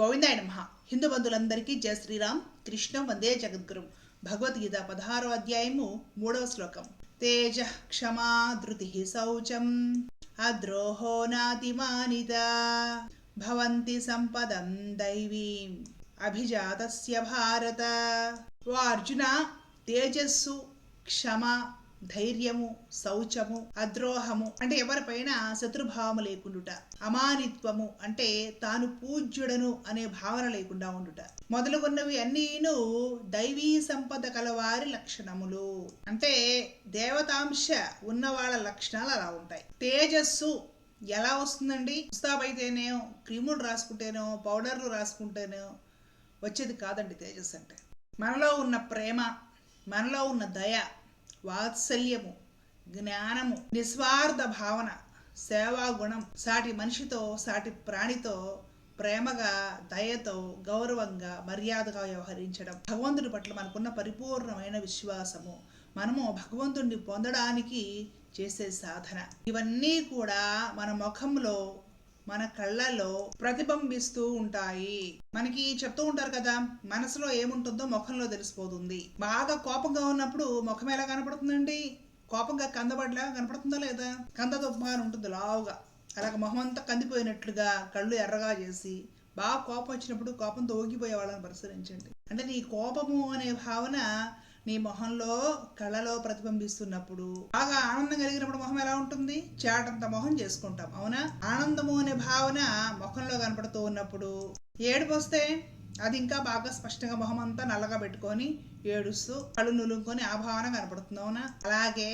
గోవిందాయ నమ. హిందూ బంధువులందరికీ జయ శ్రీరామ్. కృష్ణ వందే జగద్గురు. భగవద్గీత పదహారో అధ్యాయము మూడవ శ్లోకం. తేజ క్షమా ధృతి శౌచం. అద్రోహో నాతిమానిత భవంతి సంపదం దైవీం. అభిజాతస్య భారత. ఓ అర్జున తేజస్సు క్షమ ధైర్యము శౌచము అద్రోహము అంటే ఎవరిపైన శత్రుభావము లేకుండుట. అమానిత్వము అంటే తాను పూజ్యుడను అనే భావన లేకుండా ఉండుట. మొదలుగున్నవి అన్నీను దైవీ సంపద కలవారి లక్షణములు. అంటే దేవతాంశ ఉన్న వాళ్ళ లక్షణాలు అలా ఉంటాయి. తేజస్సు ఎలా వస్తుందండి? ముస్తాబైతేనేమో క్రీములు రాసుకుంటేనో పౌడర్లు రాసుకుంటేనో వచ్చేది కాదండి తేజస్సు అంటే. మనలో ఉన్న ప్రేమ మనలో ఉన్న దయ వాత్సల్యము జ్ఞానము నిస్వార్థ భావన సేవా గుణం సాటి మనిషితో సాటి ప్రాణితో ప్రేమగా దయతో గౌరవంగా మర్యాదగా వ్యవహరించడం. భగవంతుడి పట్ల మనకున్న పరిపూర్ణమైన విశ్వాసము. మనము భగవంతుడిని పొందడానికి చేసే సాధన. ఇవన్నీ కూడా మన ముఖంలో మన కళ్ళలో ప్రతిబింబిస్తూ ఉంటాయి. మనకి చెప్తూ ఉంటారు కదా మనసులో ఏముంటుందో ముఖంలో తెలిసిపోతుంది. బాగా కోపంగా ఉన్నప్పుడు ముఖం ఎలా కనపడుతుందండి? కోపంగా కందబడిలా కనపడుతుందా లేదా? కంద దుబ్బాని ఉంటుంది లావుగా. అలాగ మొహం అంతా కందిపోయినట్లుగా కళ్ళు ఎర్రగా చేసి బాగా కోపం వచ్చినప్పుడు కోపంతో ఊగిపోయే వాళ్ళని పరిశీలించండి. అంటే నీ కోపము అనే భావన నీ మొహంలో కళ్ళలో ప్రతిబింబిస్తున్నప్పుడు బాగా ఆనందం కలిగినప్పుడు మొహం ఎలా ఉంటుంది? చాటంత మొహం చేసుకుంటాం అవునా? ఆనందము అనే భావన మొహంలో కనపడుతూ ఉన్నప్పుడు ఏడుపు వస్తే అది ఇంకా బాగా స్పష్టంగా మొహం అంతా నల్లగా పెట్టుకొని ఏడుస్తూ కళ్ళు నులుముకొని ఆ భావన కనపడుతుంది అవునా? అలాగే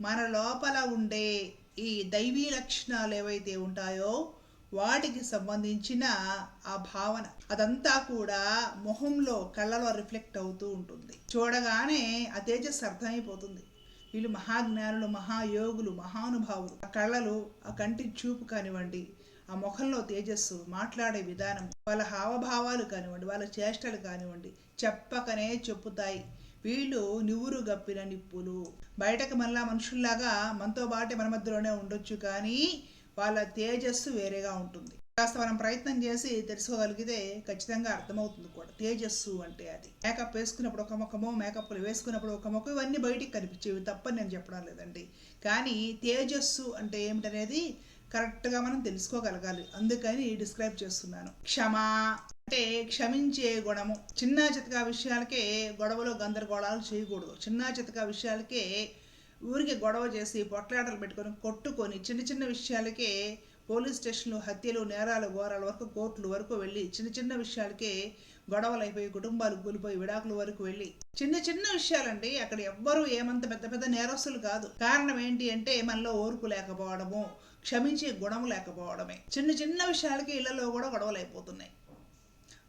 మన లోపల ఉండే ఈ దైవీ లక్షణాలు ఏవైతే ఉంటాయో వాటికి సంబంధించిన ఆ భావన. అదంతా కూడా మొహంలో కళ్ళలో రిఫ్లెక్ట్ అవుతూ ఉంటుంది. చూడగానే ఆ తేజస్సు అర్థమైపోతుంది. వీళ్ళు మహాజ్ఞానులు మహాయోగులు మహానుభావులు. ఆ కళ్ళలు ఆ కంటి చూపు కానివ్వండి ఆ ముఖంలో తేజస్సు మాట్లాడే విధానం వాళ్ళ హావభావాలు కానివ్వండి వాళ్ళ చేష్టలు కానివ్వండి చెప్పకనే చెప్పుతాయి. వీళ్ళు నివురు గప్పిన నిప్పులు. బయటకు మళ్ళా మనుషుల్లాగా మనతో బాటే మన మధ్యలోనే ఉండొచ్చు కానీ వాళ్ళ తేజస్సు వేరేగా ఉంటుంది. కాస్త మనం ప్రయత్నం చేసి తెలుసుకోగలిగితే ఖచ్చితంగా అర్థమవుతుంది కూడా. తేజస్సు అంటే అది. మేకప్ వేసుకున్నప్పుడు ఒక ముఖము మేకప్లు వేసుకున్నప్పుడు ఒక ముఖం ఇవన్నీ బయటికి కనిపించేవి తప్పని నేను చెప్పడం లేదండి. కానీ తేజస్సు అంటే ఏమిటనేది కరెక్ట్గా మనం తెలుసుకోగలగాలి. అందుకని డిస్క్రైబ్ చేస్తున్నాను. క్షమా అంటే క్షమించే గుణము. చిన్న చితకా విషయాలకే గొడవలో గందరగోళాలు చేయకూడదు. చిన్న చితకా విషయాలకే ఊరికి గొడవ చేసి పొట్లాటలు పెట్టుకొని కొట్టుకొని చిన్న చిన్న విషయాలకే పోలీస్ స్టేషన్లు హత్యలు నేరాలు ఘోరాల వరకు కోర్టుల వరకు వెళ్ళి చిన్న చిన్న విషయాలకే గొడవలు అయిపోయి కుటుంబాలు కూలిపోయి విడాకుల వరకు వెళ్ళి చిన్న చిన్న విషయాలండి. అక్కడ ఎవ్వరూ ఏమంత పెద్ద పెద్ద నేరస్తులు కాదు. కారణం ఏంటి అంటే మనలో ఓర్పు లేకపోవడము క్షమించే గుణం లేకపోవడమే. చిన్న చిన్న విషయాలకి ఇళ్ళలో కూడా గొడవలు అయిపోతున్నాయి.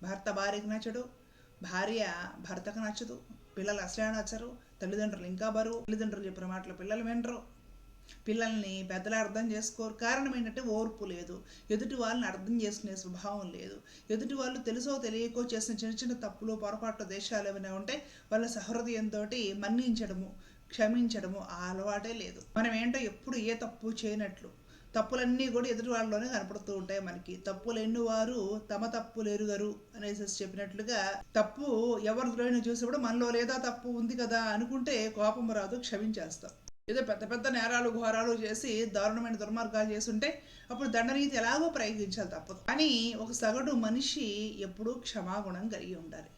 భర్త భార్యకు నచ్చడు భార్య భర్తకు నచ్చదు. పిల్లలు అసలే నచ్చరు. తల్లిదండ్రులు ఇంకా బరువు. తల్లిదండ్రులు చెప్పిన మాటలు పిల్లలు వినరు. పిల్లల్ని పెద్దలు అర్థం చేసుకోరు. కారణం ఏంటంటే ఓర్పు లేదు. ఎదుటి వాళ్ళని అర్థం చేసుకునే స్వభావం లేదు. ఎదుటి వాళ్ళు తెలుసో తెలియకో చేసిన చిన్న చిన్న తప్పులు పొరపాటు దేశాలు ఏమైనా ఉంటే వాళ్ళ సహృదయంతో మన్నించడము క్షమించడము ఆ అలవాటే లేదు. మనం ఏంటో ఎప్పుడు ఏ తప్పు చేయనట్లు. తప్పులన్నీ కూడా ఎదుటి వాళ్ళలోనే కనపడుతూ ఉంటాయి మనకి. తప్పులు ఎన్నువారు తమ తప్పులు ఎరుగరు అనేసి చెప్పినట్లుగా తప్పు ఎవరిలోనైనా చూసినప్పుడు మనలో లేదా తప్పు ఉంది కదా అనుకుంటే కోపం రాదు క్షమించేస్తాం. ఏదో పెద్ద పెద్ద నేరాలు ఘోరాలు చేసి దారుణమైన దుర్మార్గాలు చేస్తుంటే అప్పుడు దండనీతి ఎలాగో ప్రయోగించాలి తప్పదు. కానీ ఒక సగటు మనిషి ఎప్పుడూ క్షమాగుణం కలిగి ఉండాలి.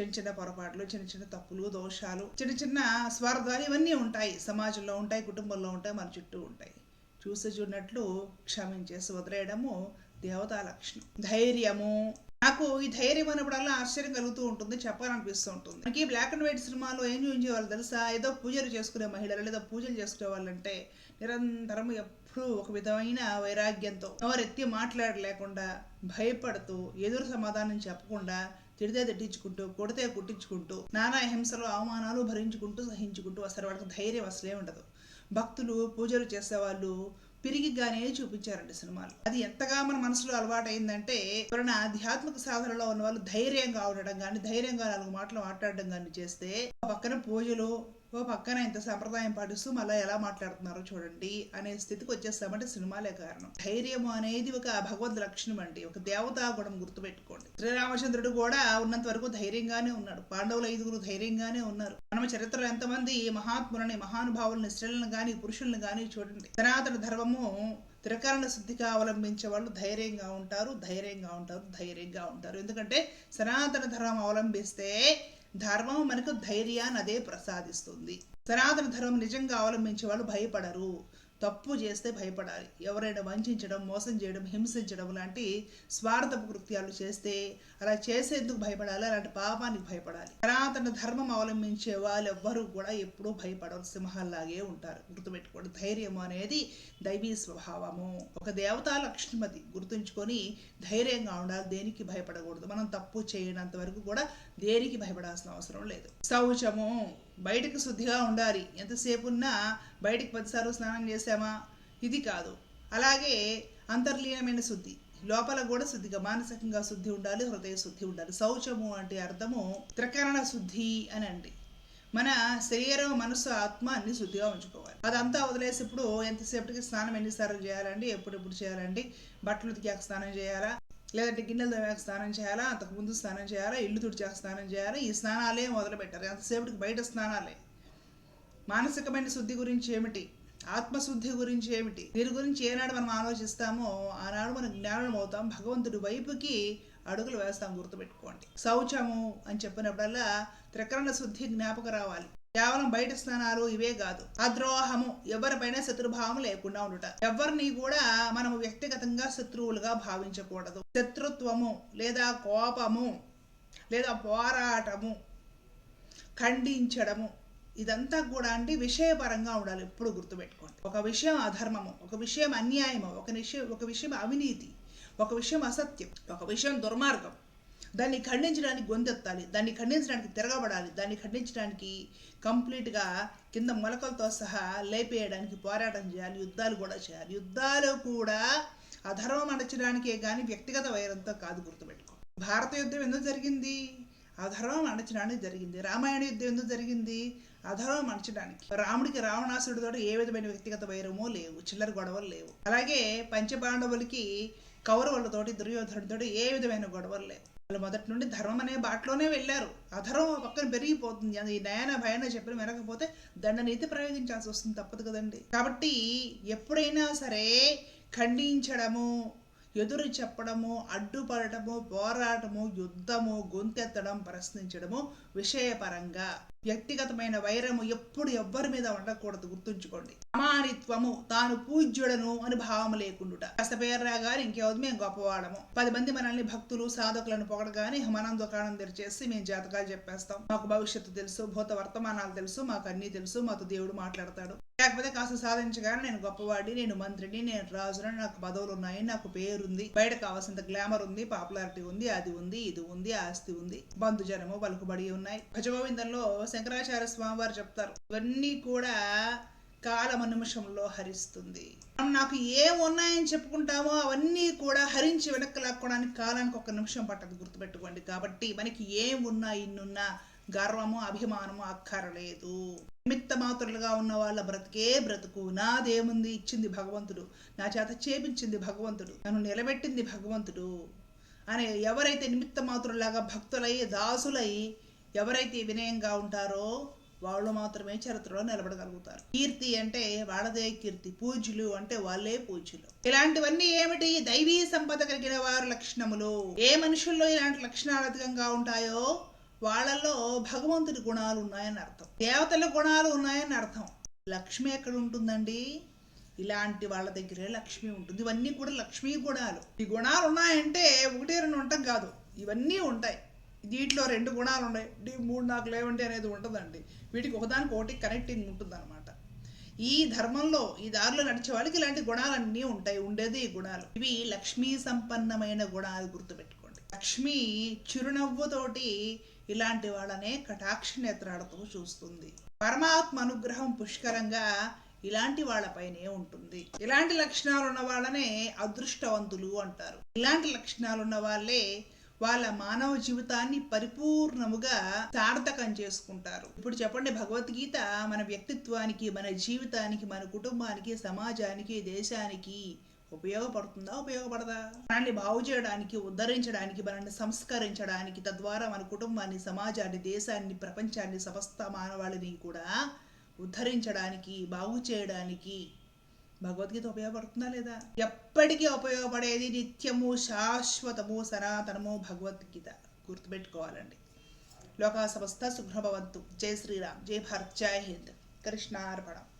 చిన్న చిన్న పొరపాట్లు చిన్న చిన్న తప్పులు దోషాలు చిన్న చిన్న స్వార్థాలు ఇవన్నీ ఉంటాయి. సమాజంలో ఉంటాయి కుటుంబంలో ఉంటాయి మన చుట్టూ ఉంటాయి. చూసి చూడనట్లు క్షమించేసి వదిలేయడము దేవతా లక్షణం ధైర్యము. నాకు ఈ ధైర్యం అన్నప్పుడల్లా ఆశ్చర్యం కలుగుతూ ఉంటుంది చెప్పాలనిపిస్తూ ఉంటుంది. మనకి బ్లాక్ అండ్ వైట్ సినిమాలో ఏం చూపించేవాళ్ళు తెలుసా? ఏదో పూజలు చేసుకునే మహిళలు లేదా పూజలు చేసుకునే వాళ్ళంటే నిరంతరం ఎప్పుడూ ఒక విధమైన వైరాగ్యంతో ఎవరెత్తి మాట్లాడలేకుండా భయపడుతూ ఎదురు సమాధానం చెప్పకుండా తిడితే తిట్టించుకుంటూ కొడితే కుట్టించుకుంటూ నానా హింసలు అవమానాలు భరించుకుంటూ సహించుకుంటూ అసలు వాళ్ళకి ధైర్యం అసలే ఉండదు. భక్తులు పూజలు చేసేవాళ్ళు పిరిగిగానే చూపించారండి సినిమాలు. అది ఎంతగా మన మనసులో అలవాటైందంటే ఎవరైనా ఆధ్యాత్మిక సాధనలో ఉన్న వాళ్ళు ధైర్యంగా ఉండడం కానీ ధైర్యంగా నాలుగు మాటలు మాట్లాడడం కానీ చేస్తే పక్కన పూజలు ఓ పక్కన ఇంత సంప్రదాయం పాటిస్తూ మళ్ళీ ఎలా మాట్లాడుతున్నారో చూడండి అనే స్థితికి వచ్చేస్తామంటే సినిమాలే కారణం. ధైర్యము అనేది ఒక భగవద్ లక్షణం అండి. ఒక దేవతా గుణం గుర్తుపెట్టుకోండి. శ్రీరామచంద్రుడు కూడా ఉన్నంత వరకు ధైర్యంగానే ఉన్నాడు. పాండవులు ఐదుగురు ధైర్యంగానే ఉన్నారు. మనం చరిత్రలో ఎంతమంది మహాత్ములని మహానుభావులని స్త్రీలను కానీ పురుషులను కానీ చూడండి. సనాతన ధర్మము త్రికరణ శుద్ధిగా అవలంబించే వాళ్ళు ధైర్యంగా ఉంటారు ధైర్యంగా ఉంటారు ధైర్యంగా ఉంటారు. ఎందుకంటే సనాతన ధర్మం అవలంబిస్తే ధర్మం మనకు ధైర్యాన్ని అదే ప్రసాదిస్తుంది. సనాతన ధర్మం నిజంగా అవలంబించే వాళ్ళు భయపడరు. తప్పు చేస్తే భయపడాలి. ఎవరైనా వంచడం మోసం చేయడం హింసించడం లాంటి స్వార్థపు కృత్యాలు చేస్తే అలా చేసేందుకు భయపడాలి అలాంటి పాపానికి భయపడాలి. సనాతన ధర్మం అవలంబించే వాళ్ళు ఎవ్వరూ కూడా ఎప్పుడూ భయపడరు సింహాల్లాగే ఉంటారు. గుర్తుపెట్టుకోండి ధైర్యం అనేది దైవీ స్వభావము. ఒక దేవతా లక్ష్మతి గుర్తుంచుకొని ధైర్యంగా ఉండాలి దేనికి భయపడకూడదు. మనం తప్పు చేయనంత వరకు కూడా దేనికి భయపడాల్సిన అవసరం లేదు. శౌచము. బయటకు శుద్ధిగా ఉండాలి. ఎంతసేపు ఉన్నా బయటికి పదిసార్లు స్నానం చేసామా ఇది కాదు. అలాగే అంతర్లీనమైన శుద్ధి. లోపల కూడా శుద్ధిగా మానసికంగా శుద్ధి ఉండాలి హృదయ శుద్ధి ఉండాలి. శౌచము అంటే అర్థము త్రికరణ శుద్ధి అని అండి. మన శరీరం మనసు ఆత్మ అన్ని శుద్ధిగా ఉంచుకోవాలి. అదంతా వదిలేసినప్పుడు ఎంతసేపటికి స్నానం ఎన్నిసార్లు చేయాలండి? ఎప్పుడెప్పుడు చేయాలండి? బట్టలు ఉతికాక స్నానం చేయాలా? లేదంటే గిన్నెలు తవ్వాక స్నానం చేయాలా? అంతకుముందు స్నానం చేయాలా? ఇల్లు తుడిచాక స్నానం చేయాలా? ఈ స్నానాలే మొదలు పెట్టారు ఎంతసేపటికి బయట స్నానాలే? మానసికమైన శుద్ధి గురించి ఏమిటి? ఆత్మశుద్ధి గురించి ఏమిటి? దీని గురించి ఏనాడు మనం ఆలోచిస్తామో ఆనాడు మనం జ్ఞానం అవుతాం భగవంతుడి వైపుకి అడుగులు వేస్తాం గుర్తుపెట్టుకోండి. శౌచము అని చెప్పినప్పుడల్లా త్రికరణ శుద్ధి జ్ఞాపక రావాలి. కేవలం బయట స్నానాలు ఇవే కాదు. అద్రోహము ఎవరిపైన శత్రుభావం లేకుండా ఉండుట. ఎవరిని కూడా మనము వ్యక్తిగతంగా శత్రువులుగా భావించకూడదు. శత్రుత్వము లేదా కోపము లేదా పోరాటము ఖండించడము ఇదంతా కూడా అంటే విషయపరంగా ఉండాలి. ఎప్పుడు గుర్తుపెట్టుకోండి. ఒక విషయం అధర్మము ఒక విషయం అన్యాయము ఒక విషయం ఒక విషయం అవినీతి ఒక విషయం అసత్యం ఒక విషయం దుర్మార్గం. దాన్ని ఖండించడానికి గొంతెత్తాలి దాన్ని ఖండించడానికి తిరగబడాలి దాన్ని ఖండించడానికి కంప్లీట్గా కింద మొలకలతో సహా లేపేయడానికి పోరాటం చేయాలి యుద్ధాలు కూడా చేయాలి. యుద్ధాలు కూడా అధర్మం అణచడానికే కానీ వ్యక్తిగత వైరంతో కాదు గుర్తుపెట్టుకో. భారత యుద్ధం ఎందుకు జరిగింది? అధర్మం అణచడానికి జరిగింది. రామాయణ యుద్ధం ఎందుకు జరిగింది? అధర్మం అణచడానికి రాముడికి రావణాసుడితో ఏ విధమైన వ్యక్తిగత వైరమో లేవు చిల్లర గొడవలు లేవు. అలాగే పంచపాండవులకి కౌరవులతోటి దుర్యోధనుడితోటి ఏ విధమైన గొడవలు లేవు. వాళ్ళు మొదటి నుండి ధర్మం అనే బాటలోనే వెళ్ళారు. అధర్మం పక్కన పెరిగిపోతుంది. అది నయన భయాన చెప్పిన మెరగపోతే దండనీతి ప్రయోగించాల్సి వస్తుంది తప్పదు కదండి. కాబట్టి ఎప్పుడైనా సరే ఖండించడము ఎదురు చెప్పడము అడ్డుపడటము పోరాటము యుద్ధము గొంతెత్తడం ప్రశ్నించడము విషయపరంగా. వ్యక్తిగతమైన వైరము ఎప్పుడు ఎవ్వరి మీద ఉండకూడదు గుర్తుంచుకోండి. అమానిత్వము తాను పూజ్యుడను అని భావం లేకుండా కాస్త పేరు రాగానే ఇంకేవద్దు మేము గొప్పవాడము పది మంది మనల్ని భక్తులు సాధకులను పొగడగానే మనం దుకాణం తెరిచేసి మేము జాతకాలు చెప్పేస్తాం. మాకు భవిష్యత్తు తెలుసు భూత వర్తమానాలు తెలుసు మాకు అన్నీ తెలుసు మాతో దేవుడు మాట్లాడతాడు. లేకపోతే కాస్త సాధించగానే నేను గొప్పవాడిని నేను మంత్రిని నేను రాజుని నాకు పదవులు ఉన్నాయి నాకు పేరుంది బయట కావాల్సినంత గ్లామర్ ఉంది పాపులారిటీ ఉంది అది ఉంది ఇది ఉంది ఆస్తి ఉంది బంధుజనము పలుకుబడి ఉన్నాయి. భజగోవిందంలో శంకరాచార్య స్వామి వారు చెప్తారు ఇవన్నీ కూడా కాలం నిమిషంలో హరిస్తుంది. మనం నాకు ఏం ఉన్నాయని చెప్పుకుంటామో అవన్నీ కూడా హరించి వెనక్కి లాక్కోవడానికి కాలానికి ఒక నిమిషం పట్టదు గుర్తుపెట్టుకోండి. కాబట్టి మనకి ఏం ఉన్నా ఇన్నున్నా గర్వము అభిమానము అక్కరలేదు. నిమిత్త మాత్రులుగా ఉన్న వాళ్ళ బ్రతికే బ్రతుకు. నాదేముంది ఇచ్చింది భగవంతుడు. నా చేత చేపించింది భగవంతుడు. నన్ను నిలబెట్టింది భగవంతుడు. అనే ఎవరైతే నిమిత్త మాత్రులాగా భక్తులై దాసులై ఎవరైతే వినయంగా ఉంటారో వాళ్ళు మాత్రమే చరిత్రలో నిలబడగలుగుతారు. కీర్తి అంటే వాళ్ళదే కీర్తి. పూజ్యులు అంటే వాళ్ళే పూజ్యులు. ఇలాంటివన్నీ ఏమిటి? దైవీ సంపద కలిగిన వారి లక్షణములు. ఏ మనుషుల్లో ఇలాంటి లక్షణాలు అధికంగా ఉంటాయో వాళ్ళల్లో భగవంతుడి గుణాలు ఉన్నాయని అర్థం. దేవతల గుణాలు ఉన్నాయని అర్థం. లక్ష్మి ఎక్కడ ఉంటుందండి? ఇలాంటి వాళ్ళ దగ్గరే లక్ష్మి ఉంటుంది. ఇవన్నీ కూడా లక్ష్మీ గుణాలు. ఈ గుణాలు ఉన్నాయంటే ఒకటి రెండు ఉంటాం కాదు. ఇవన్నీ ఉంటాయి. దీంట్లో రెండు గుణాలు ఉన్నాయి. మూడు నాకు లేవండి అనేది ఉంటుందండి. వీటికి ఒకదానికి ఒకటి కనెక్టింగ్ ఉంటుంది అనమాట ఈ ధర్మంలో ఈ దారిలో నడిచే వాళ్ళకి ఇలాంటి గుణాలన్నీ ఉంటాయి. ఉండేది ఈ గుణాలు. ఇవి లక్ష్మీ సంపన్నమైన గుణాలు గుర్తుపెట్టుకోండి. లక్ష్మి చిరునవ్వుతోటి ఇలాంటి వాళ్ళనే కటాక్ష నేత్రాలతో చూస్తుంది. పరమాత్మ అనుగ్రహం పుష్కరంగా ఇలాంటి వాళ్ళపైనే ఉంటుంది. ఇలాంటి లక్షణాలు ఉన్న వాళ్ళనే అదృష్టవంతులు అంటారు. ఇలాంటి లక్షణాలు ఉన్న వాళ్ళే వాళ్ళ మానవ జీవితాన్ని పరిపూర్ణముగా సార్థకం చేసుకుంటారు. ఇప్పుడు చెప్పండి భగవద్గీత మన వ్యక్తిత్వానికి మన జీవితానికి మన కుటుంబానికి సమాజానికి దేశానికి ఉపయోగపడుతుందా ఉపయోగపడదా? మనల్ని బాగు చేయడానికి ఉద్ధరించడానికి మనల్ని సంస్కరించడానికి తద్వారా మన కుటుంబాన్ని సమాజాన్ని దేశాన్ని ప్రపంచాన్ని సమస్త మానవాళిని కూడా ఉద్ధరించడానికి బాగు చేయడానికి భగవద్గీత ఉపయోగపడుతుందా లేదా? ఎప్పటికీ ఉపయోగపడేది నిత్యము శాశ్వతము సనాతనము భగవద్గీత. గుర్తుపెట్టుకోవాలండి. లోకా సమస్త సుగ్రభవంతు జై శ్రీరామ్. జై భారత్. జై హింద్. కృష్ణార్పణం.